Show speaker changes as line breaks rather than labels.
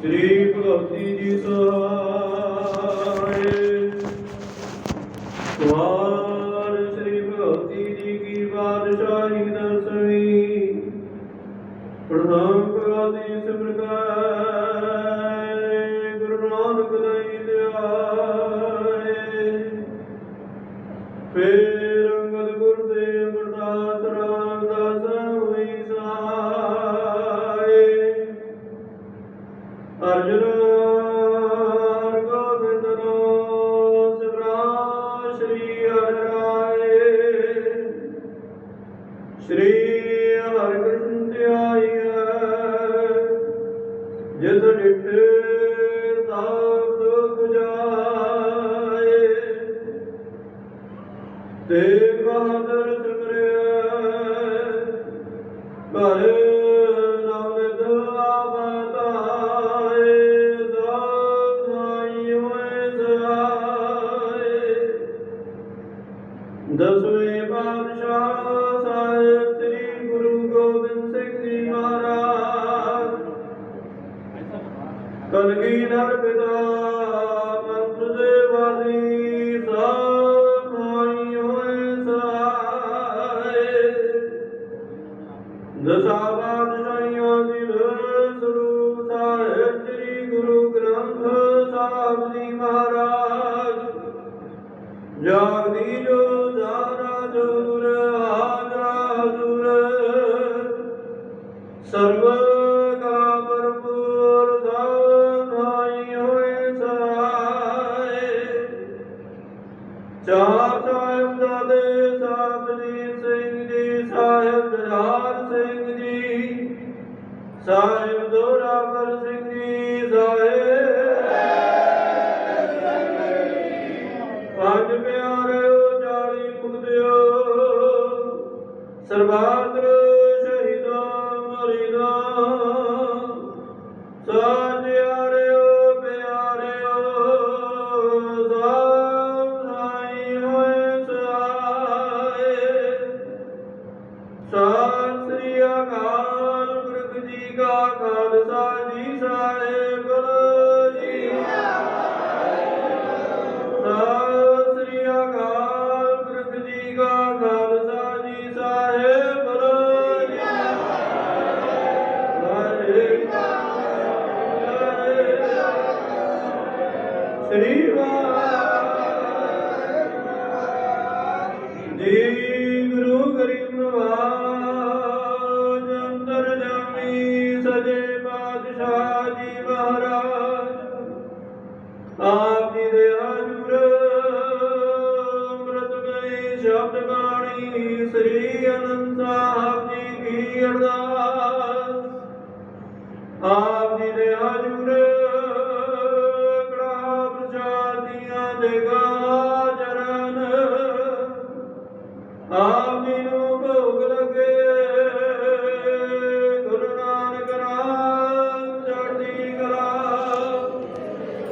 ਸ੍ਰੀ ਭਗਵਤੀ ਜੀ ਸਹਾਇ ਵਾਰ ਸ੍ਰੀ ਭਗਵਤੀ ਜੀ ਕੀ ਬਾਦਸ਼ਾਹੀ ਦਸਵੀਂ ਪ੍ਰਧਾਨ ਪ੍ਰਗਾਦੀ ਸਿਮਰਕਾਇ ਗੁਰੂ ਨਾਨਕ ਲਈ ਦਿਆਏ ਫੇਰ ਸ਼੍ਰੀ ਹਰਿ ਕ੍ਰਿਸ਼ਨ ਧਿਆਈਐ ਜਿਸ ਡਿਠੇ ਦਸਵੇਂ ਪਾਤਸ਼ਾਹ ਸਾਹਿਬ ਸ੍ਰੀ ਗੁਰੂ ਗੋਬਿੰਦ ਸਿੰਘ ਜੀ ਮਹਾਰਾਜ। ਕਲਗੀ ਨਰ ਪਿਤਾ ਮੰਤ ਦੇ ਵਾਲੀ ਸਾਈ ਹੋਏ ਸਹਾਏ ਦਸਾਂ ਬਾਦਸ਼ਾਹੀਆਂ ਦੀ ਸਰੂਪ ਸਾਹਿਬ ਸ੍ਰੀ ਗੁਰੂ ਗ੍ਰੰਥ ਸਾਹਿਬ ਜੀ ਮਹਾਰਾਜ। ਜਾਗਦੀ ਸਾਹਿਬ ਦੋਰਾਵਰ ਸਿੰਘ ਜੀ ਸਾਹਿਬ। ਪੰਜ ਪਿਆਰੇ ਜਾਲੀ ਮੁਕਦਿਓ ਸਰਬਾਤਰ ਸ੍ਰੀ ਜੀ ਗੁਰੂ ਗਰੀਬ ਨਵਾਜ ਅੰਦਰ ਜਾਮੀ ਸਜੇ ਬਾਦਸ਼ਾਹ ਜੀ ਮਹਾਰਾਜ ਆਪ ਜੀ ਦੇ ਹਜੂਰ ਅੰਮ੍ਰਿਤ ਗਈ ਸ਼ਬਦ ਬਾਣੀ ਸ੍ਰੀ ਅਨੰਦ ਸਾਹਿਬ ਜੀ ਕੀ ਅਰਦਾਸ ਆਪ ਜੀ ਦੇ ਹਜੂਰ ਪ੍ਰਸ਼ਾਦੀਆਂ ਦੇ